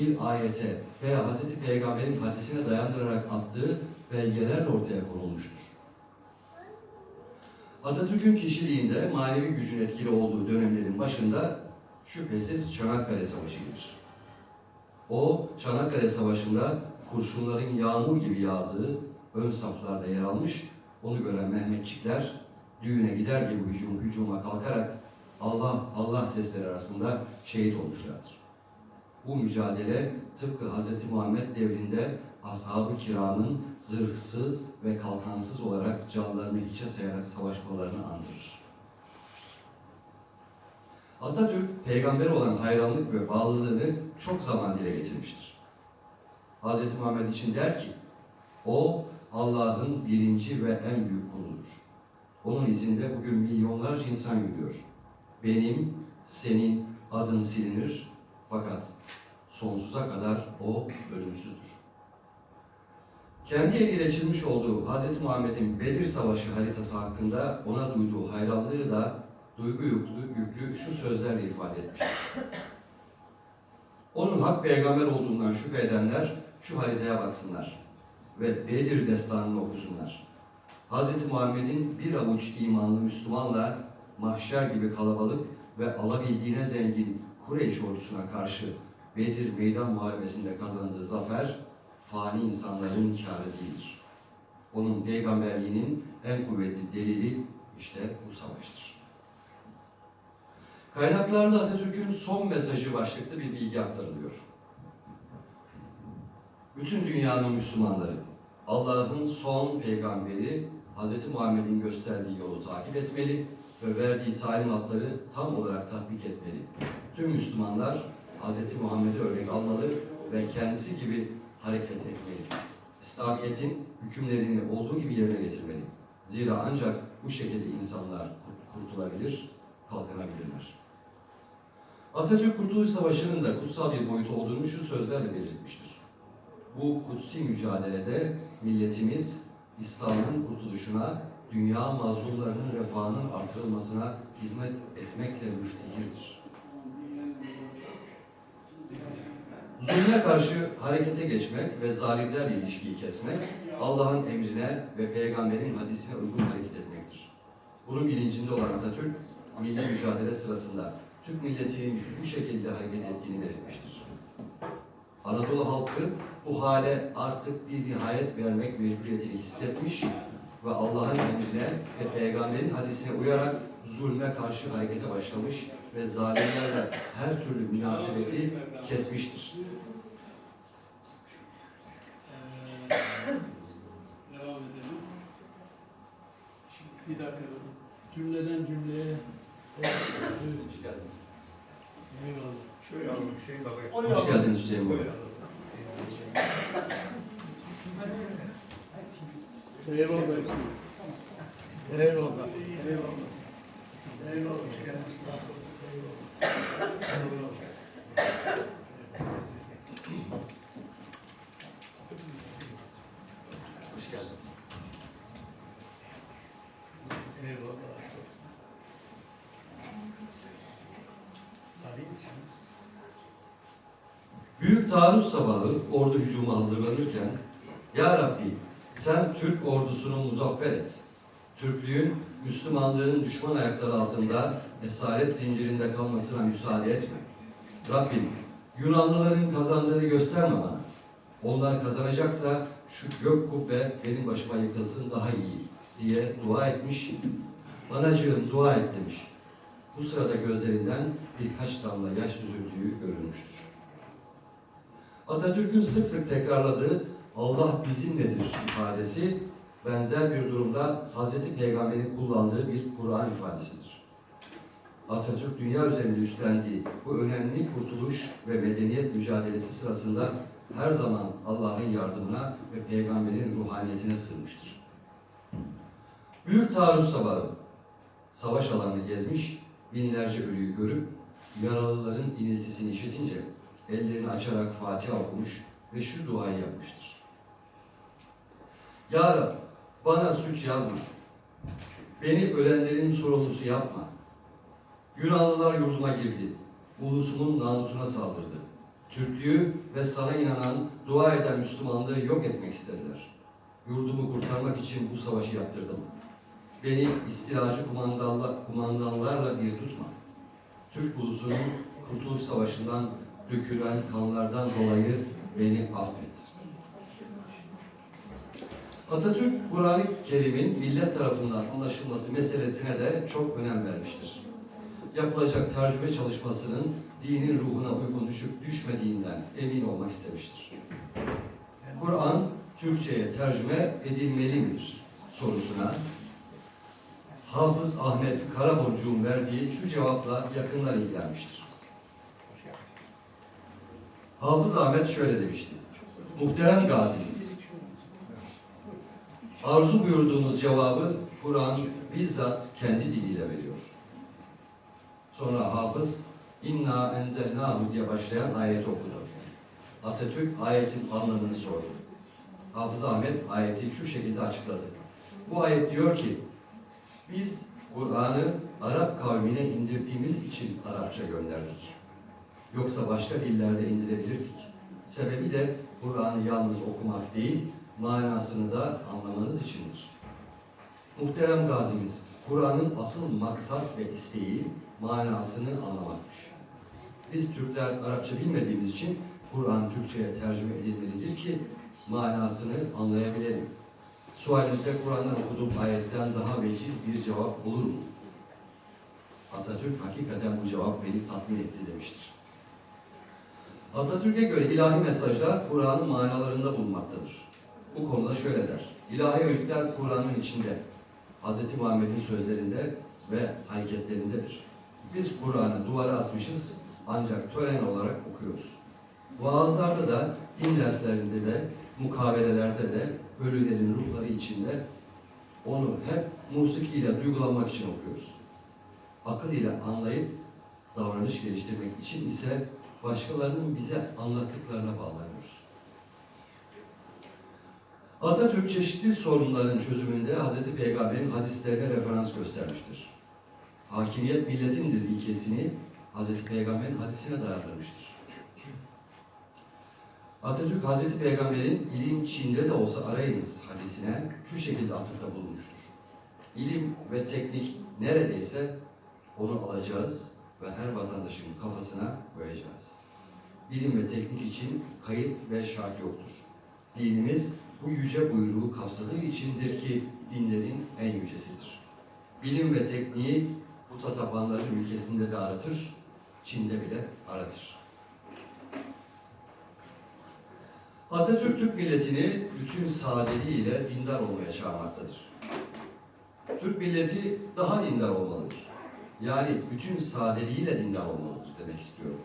bir ayete veya Hz. Peygamber'in hadisine dayandırarak attığı belgelerle ortaya konulmuştur. Atatürk'ün kişiliğinde manevi gücün etkili olduğu dönemlerin başında şüphesiz Çanakkale Savaşı gelir. O Çanakkale Savaşı'nda kurşunların yağmur gibi yağdığı ön saflarda yer almış, onu gören Mehmetçikler düğüne gider gibi hücum, hücuma kalkarak Allah Allah sesleri arasında şehit olmuşlardır. Bu mücadele tıpkı Hz. Muhammed devrinde ashab-ı kiramın zırhsız ve kalkansız olarak canlarını hiçe sayarak savaşmalarını andırır. Atatürk, peygambere olan hayranlık ve bağlılığını çok zaman dile getirmiştir. Hz. Muhammed için der ki, o Allah'ın birinci ve en büyük kuludur. Onun izinde bugün milyonlarca insan yürüyor. Benim, senin adın silinir fakat sonsuza kadar o ölümsüzdür. Kendi eliyle çizmiş olduğu Hz. Muhammed'in Bedir Savaşı haritası hakkında ona duyduğu hayranlığı da duygu yüklü, yüklü şu sözlerle ifade etmiştir. Onun hak peygamber olduğundan şüphe edenler şu haritaya baksınlar ve Bedir destanını okusunlar. Hz. Muhammed'in bir avuç imanlı Müslümanla mahşer gibi kalabalık ve alabildiğine zengin Kureyş ordusuna karşı Bedir meydan muharebesinde kazandığı zafer fani insanların kârı değildir. Onun peygamberliğinin en kuvvetli delili işte bu savaştır. Kaynaklarda Atatürk'ün son mesajı başlıklı bir bilgi aktarılıyor. Bütün dünyanın Müslümanları Allah'ın son peygamberi Hz. Muhammed'in gösterdiği yolu takip etmeli ve verdiği talimatları tam olarak tatbik etmeli. Tüm Müslümanlar Hz. Muhammed'i örnek almalı ve kendisi gibi hareket etmeli. İslamiyet'in hükümlerini olduğu gibi yerine getirmeli. Zira ancak bu şekilde insanlar kurtulabilir, kalkınabilirler. Atatürk Kurtuluş Savaşı'nın da kutsal bir boyutu olduğunu şu sözlerle belirtmiştir. Bu kutsi mücadelede milletimiz İslam'ın kurtuluşuna, dünya mazlumlarının refahının artırılmasına hizmet etmekle müftehirdir. Zulme karşı harekete geçmek ve zalimlerle ilişkiyi kesmek, Allah'ın emrine ve peygamberin hadisine uygun hareket etmektir. Bunun bilincinde olan Atatürk, milli mücadele sırasında Türk milletinin bu şekilde hareket ettiğini belirtmiştir. Anadolu halkı bu hale artık bir nihayet vermek mecburiyetini hissetmiş ve Allah'ın emrine ve peygamberin hadisine uyarak zulme karşı harekete başlamış ve zalimlerle her türlü münasebeti kesmiştir. Bir dakika. Cümleden cümleye. Hoş geldiniz. Eyvallah. Şöyle alalım Hüseyin Baba'yı. Hoş geldiniz Hüseyin Bey. Eyvallah. Eyvallah. Eyvallah. Eyvallah. Hoş geldiniz. Eyvallah. Büyük taarruz sabahı ordu hücuma hazırlanırken Ya Rabbi sen Türk ordusunu muzaffer et. Türklüğün, Müslümanlığın düşman ayakları altında esaret zincirinde kalmasına müsaade etme. Rabbim Yunanlıların kazandığını gösterme bana. Onlar kazanacaksa şu gök kubbe benim başıma yıkılsın daha iyi diye dua etmiş. Anacığım dua et demiş. Bu sırada gözlerinden birkaç damla yaş süzüldüğü görülmüştür. Atatürk'ün sık sık tekrarladığı Allah bizimledir ifadesi benzer bir durumda Hazreti Peygamber'in kullandığı bir Kur'an ifadesidir. Atatürk dünya üzerinde üstlendiği bu önemli kurtuluş ve medeniyet mücadelesi sırasında her zaman Allah'ın yardımına ve Peygamber'in ruhaniyetine sığınmıştır. Büyük taarruz sabahı savaş alanını gezmiş, binlerce ölüyü görüp yaralıların iniltisini işitince ellerini açarak Fatiha okumuş ve şu duayı yapmıştır. Ya Rab, bana suç yazma. Beni ölenlerin sorumlusu yapma. Yunanlılar yurduma girdi. Ulusumun namusuna saldırdı. Türklüğü ve sana inanan, dua eden Müslümanlığı yok etmek istediler. Yurdumu kurtarmak için bu savaşı yaptırdım. Beni istilacı kumandanla, kumandanlarla bir tutma. Türk ulusunun Kurtuluş Savaşı'ndan dökülen kanlardan dolayı beni affet. Atatürk, Kur'an-ı Kerim'in millet tarafından anlaşılması meselesine de çok önem vermiştir. Yapılacak tercüme çalışmasının dinin ruhuna uygun düşüp düşmediğinden emin olmak istemiştir. Kur'an, Türkçe'ye tercüme edilmeli midir sorusuna Hafız Ahmet Karaburcu'nun verdiği şu cevapla yakından ilgilenmiştir. Hafız Ahmet şöyle demişti. Muhterem gazimiz, arzu buyurduğunuz cevabı Kur'an bizzat kendi diliyle veriyor. Sonra hafız inna enzelnahu diye başlayan ayet okudu. Atatürk ayetin anlamını sordu. Hafız Ahmet ayeti şu şekilde açıkladı. Bu ayet diyor ki biz Kur'an'ı Arap kavmine indirdiğimiz için Arapça gönderdik. Yoksa başka dillerde indirebilirdik. Sebebi de Kur'an'ı yalnız okumak değil, manasını da anlamanız içindir. Muhterem gazimiz, Kur'an'ın asıl maksat ve isteği manasını anlamakmış. Biz Türkler Arapça bilmediğimiz için Kur'an Türkçe'ye tercüme edilmelidir ki manasını anlayabilelim. Sualinize Kur'an'dan okuduğum ayetten daha veciz bir cevap olur mu? Atatürk hakikaten bu cevap beni tatmin etti demiştir. Atatürk'e göre ilahi mesajlar Kur'an'ın manalarında bulunmaktadır. Bu konuda şöyle der. İlahi öğütler Kur'an'ın içinde, Hz. Muhammed'in sözlerinde ve hareketlerindedir. Biz Kur'an'ı duvara asmışız ancak tören olarak okuyoruz. Vaazlarda da, din derslerinde de, mukabelelerde de ölülerin ruhları içinde onu hep musikiyle duygulanmak için okuyoruz. Akıl ile anlayıp davranış geliştirmek için ise başkalarının bize anlattıklarına bağlanıyoruz. Atatürk çeşitli sorunların çözümünde Hz. Peygamber'in hadislerine referans göstermiştir. Hakimiyet milletindir ilkesini Hz. Peygamber'in hadisine dayandırmıştır. Atatürk Hazreti Peygamber'in ilim Çin'de de olsa arayınız hadisine şu şekilde atıfta bulunmuştur. İlim ve teknik neredeyse onu alacağız ve her vatandaşın kafasına koyacağız. Bilim ve teknik için kayıt ve şart yoktur. Dinimiz bu yüce buyruğu kapsadığı içindir ki dinlerin en yücesidir. Bilim ve tekniği bu tatapanların ülkesinde de aratır, Çin'de bile aratır. Atatürk Türk milletini bütün sadeliğiyle dindar olmaya çağırmaktadır. Türk milleti daha dindar olmalıdır. Yani bütün sadeliğiyle dindar olmalıdır demek istiyorum.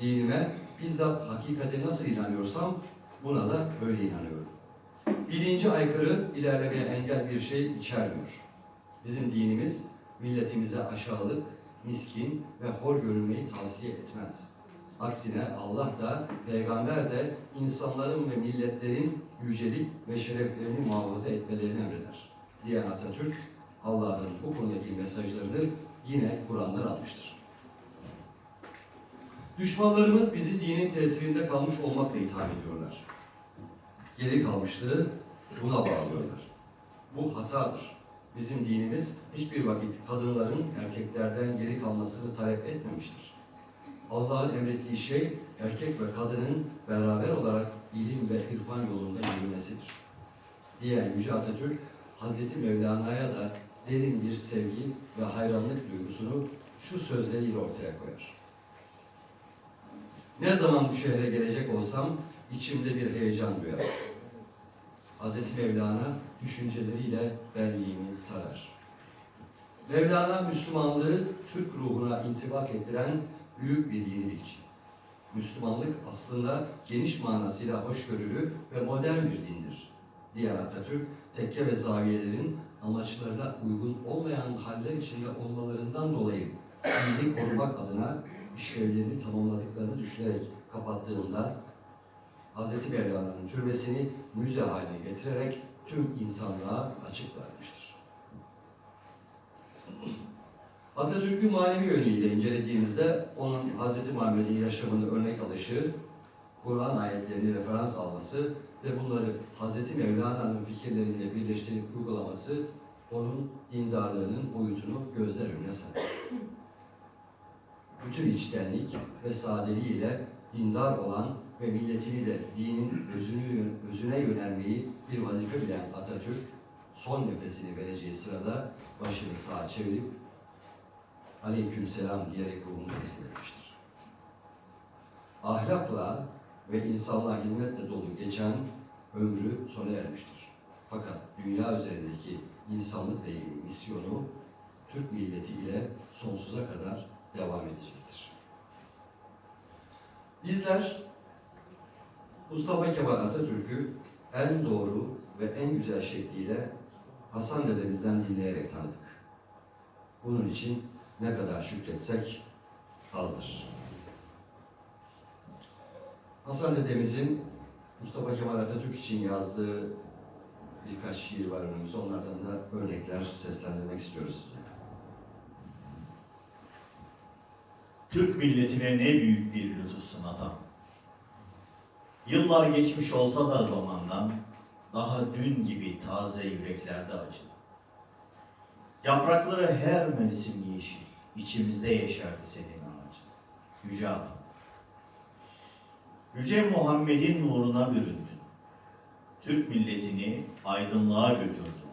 Dinime bizzat hakikate nasıl inanıyorsam buna da öyle inanıyorum. Bilinci aykırı, ilerlemeye engel bir şey içermiyor. Bizim dinimiz milletimize aşağılık, miskin ve hor görünmeyi tavsiye etmez. Aksine Allah da, peygamber de insanların ve milletlerin yücelik ve şereflerini muhafaza etmelerini emreder. Diyen Atatürk, Allah'ın bu konudaki mesajlarını yine Kur'an'dan atmıştır. Düşmanlarımız bizi dinin tesirinde kalmış olmakla itham ediyorlar. Geri kalmışlığı buna bağlıyorlar. Bu hatadır. Bizim dinimiz hiçbir vakit kadınların erkeklerden geri kalmasını talep etmemiştir. Allah'ın emrettiği şey erkek ve kadının beraber olarak ilim ve irfan yolunda yürümesidir. Diyen Yüce Atatürk, Hazreti Mevlana'ya da derin bir sevgi ve hayranlık duygusunu şu sözleriyle ortaya koyar. Ne zaman bu şehre gelecek olsam içimde bir heyecan duyarım. Hazreti Mevlana düşünceleriyle benliğimi sarar. Mevlana Müslümanlığı Türk ruhuna intibak ettiren büyük bir yenilikçi. Müslümanlık aslında geniş manasıyla hoşgörülü ve modern bir dindir. Diğer Atatürk, tekke ve zaviyelerin amaçlarına uygun olmayan haller içinde olmalarından dolayı dini korumak adına işlevlerini tamamladıklarını düşünerek kapattığında Hz. Mevlana'nın türbesini müze haline getirerek tüm insanlığa açık vermiştir. Atatürk'ü manevi yönüyle incelediğimizde onun Hz. Muhammed'in yaşamını örnek alışı, Kur'an ayetlerini referans alması ve bunları Hz. Mevlana'nın fikirleriyle birleştirip uygulaması onun dindarlığının boyutunu gözler önüne serer. Bütün içtenlik ve sadeliğiyle dindar olan ve milletini de dinin özünü, özüne yönelmeyi bir vazife bilen Atatürk, son nefesini vereceği sırada başını sağa çevirip aleyküm selam diyerek ruhunu teslim etmiştir. Ahlakla ve insanlığa hizmetle dolu geçen ömrü sona ermiştir. Fakat dünya üzerindeki insanlıkla ilgili misyonu Türk milleti ile sonsuza kadar devam edecektir. Bizler Mustafa Kemal Atatürk'ü en doğru ve en güzel şekliyle Hasan dedemizden dinleyerek tanıdık. Bunun için ne kadar şükretsek azdır. Hasan dedemizin Mustafa Kemal Atatürk için yazdığı birkaç şiir var önümüzde. Onlardan da örnekler seslendirmek istiyoruz size. Türk milletine ne büyük bir lütufsun atam. Yıllar geçmiş olsa da zamandan, daha dün gibi taze yüreklerde acı. Yaprakları her mevsim yeşil, içimizde yeşerdi senin ağacın. Yüce atam. Yüce Muhammed'in nuruna büründün. Türk milletini aydınlığa götürdün.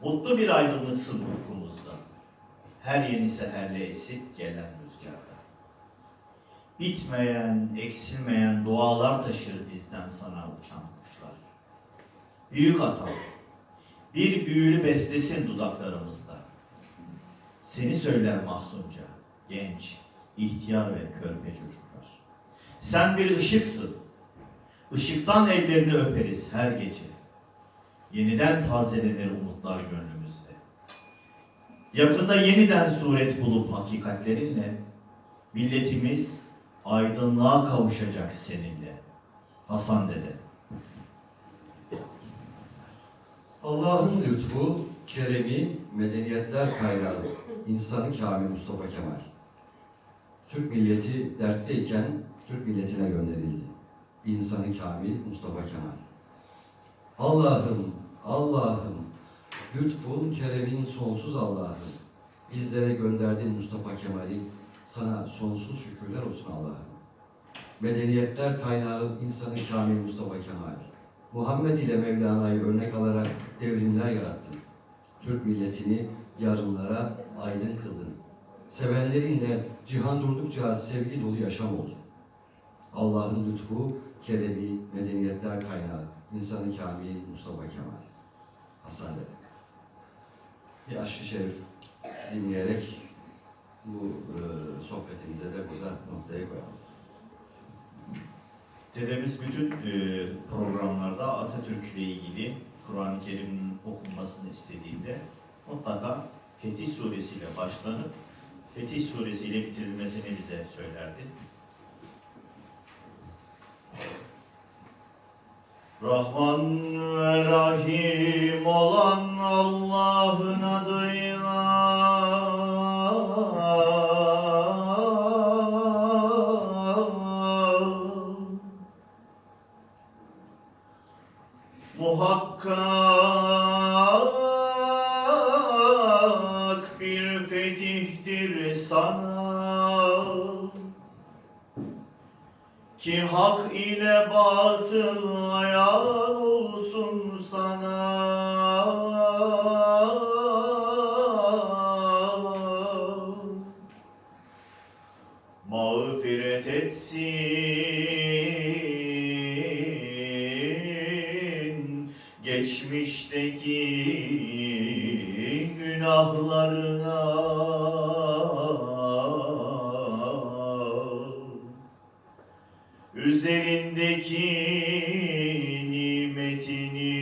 Mutlu bir aydınlıksın ufkumuzda. Her yeni seherle esip gelen rüzgarda. Bitmeyen, eksilmeyen dualar taşır bizden sana uçan kuşlar. Büyük atam, bir büyülü beslesin dudaklarımızda. Seni söyler mahzunca, genç, ihtiyar ve körpe çocuklar. Sen bir ışıksın. Işıktan ellerini öperiz her gece. Yeniden tazelenir umutlar gönlümüzde. Yakında yeniden suret bulup hakikatlerinle milletimiz aydınlığa kavuşacak seninle. Hasan dede. Allah'ın lütfu, keremi, medeniyetler kaynağı, insanı kamil Mustafa Kemal. Türk milleti dertteyken Türk milletine gönderildi. İnsanı kamil Mustafa Kemal. Allah'ım, Allah'ım, lütfun, keremin sonsuz Allah'ım. Bizlere gönderdiğin Mustafa Kemal'i sana sonsuz şükürler olsun Allah'ım. Medeniyetler kaynağı insanı kamil Mustafa Kemal. Muhammed ile Mevlana'yı örnek alarak devrimler yarattın. Türk milletini yarınlara aydın kıldın. Sevenlerinle cihan durdukça sevgi dolu yaşam oldu. Allah'ın lütfu, keremi, medeniyetler kaynağı, insanı kamil Mustafa Kemal. Hasan Dede. Bir aşk-ı şerif dinleyerek bu e, sohbetimize de burada noktaya koyalım. Dedemiz bütün e, programlarda Atatürk ile ilgili Kur'an-ı Kerim'in okunmasını istediğinde mutlaka Fetih Suresi ile başlanıp Fetih Suresi ile bitirilmesini bize söylerdi. Rahman ve Rahim olan Allah'ın adıyla. Muhakkak bir fetihtir sana. Ki hak ile batıl geçmişteki günahlarına üzerindeki nimetini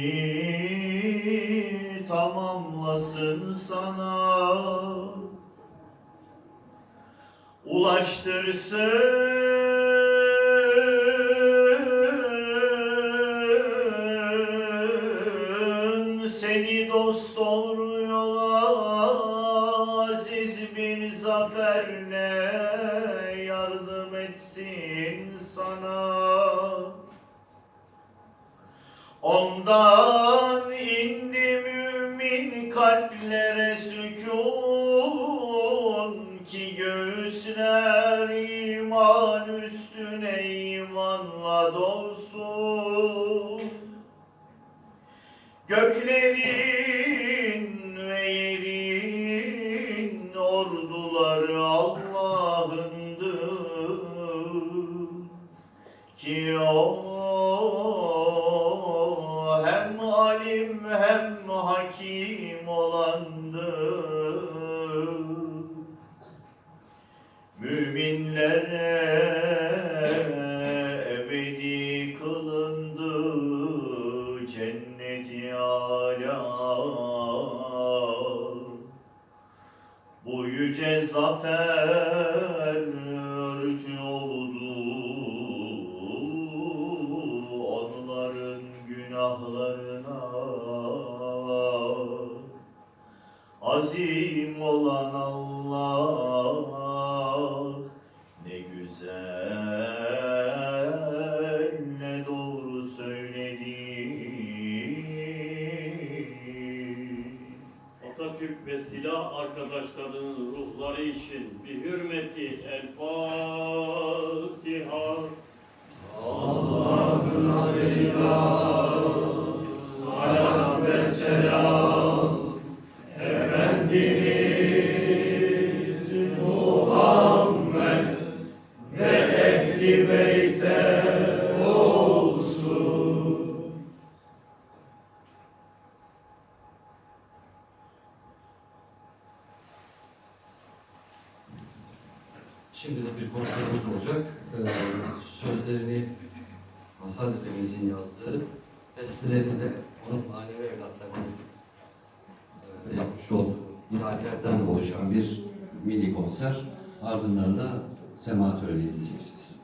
tamamlasın sana. Ulaştırsın yola aziz bir zaferle yardım etsin sana. Ondan indi mümin kalplere sükun ki göğüsler iman üstüne imanla dolsun. Gökleri orduları Allah'ındır. Ki o de onun manevi evlatlarının e, yapmış olduğu ilahilerden oluşan bir mini konser. Ardından da sema töreni izleyeceksiniz.